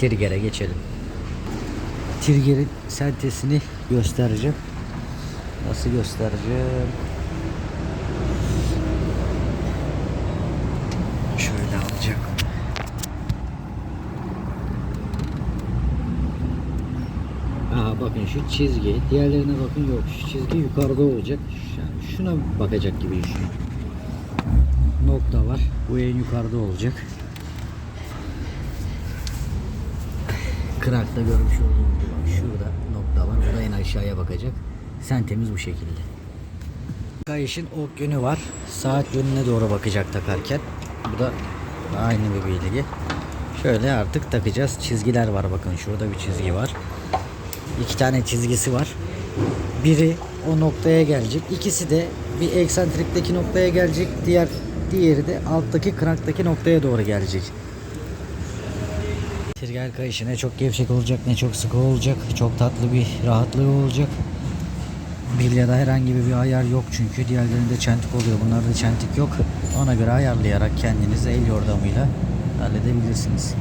Trigger'e geçelim. Trigger'in sentesini göstereceğim. Nasıl göstereceğim? Şöyle alacağım. Aa bakın şu çizgi. Diğerlerine bakın yok. Şu çizgi yukarıda olacak. Yani şuna bakacak gibi düşünün. Nokta var. Bu en yukarıda olacak. Krakta görmüş olduğunuz gibi şurada nokta var. Bu da en aşağıya bakacak. Sentemiz bu şekilde. Kayışın ok yönü var. Saat yönüne doğru bakacak takarken. Bu da aynı bir bilgi. Şöyle artık takacağız. Çizgiler var bakın şurada bir çizgi var. İki tane çizgisi var. Biri o noktaya gelecek. İkisi de bir eksantrikteki noktaya gelecek. Diğer diğeri de alttaki kranktaki noktaya doğru gelecek. Trigger kayışı ne çok gevşek olacak ne çok sıkı olacak. Çok tatlı bir rahatlığı olacak. Bilyada herhangi bir ayar yok çünkü diğerlerinde çentik oluyor. Bunlarda çentik yok. Ona göre ayarlayarak kendiniz el yordamıyla halledebilirsiniz.